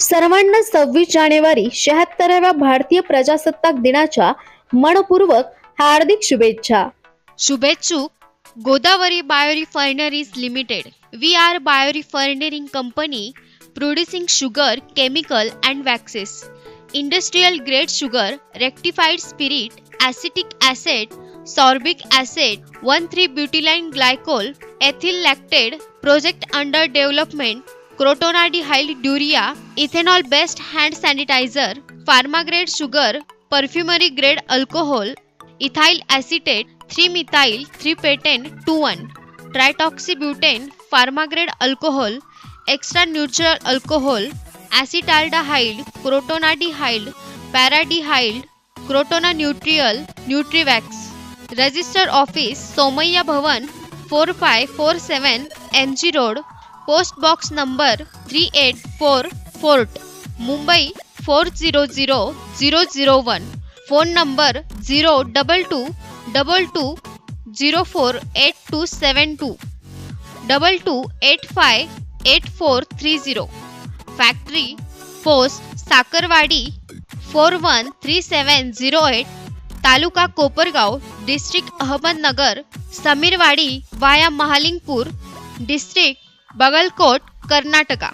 सर्वांना सव्वीस जानेवारी शहात्तराव्या भारतीय प्रजासत्ताक दिनाच्या मनपूर्वक हार्दिक शुभेच्छा शुभेच्छुक Godavari biorefineries limited we are बायोरी biorefining company producing sugar chemical and waxes industrial grade sugar rectified spirit acetic acid sorbic acid one three butylene glycol ethyl lactate project under development crotonaldehyde ड्युरिया ethanol best hand sanitizer pharma grade sugar perfumery grade alcohol ethyl acetate three methyl three pentene two one triethoxybutane pharma grade alcohol extra neutral alcohol acetaldehyde crotonaldehyde paraldehyde croton neutral nutriwax register office Somaiya भवन four five four seven M G road post box number three eight four fort Mumbai four zero zero zero zero one phone number zero double two double two zero four eight two seven two double two eight five eight four three zero factory post Sakharwadi four one three seven zero eight taluka Kopargaon district Ahmednagar Sameerwadi via Mahalingpur district Bagalkot Karnataka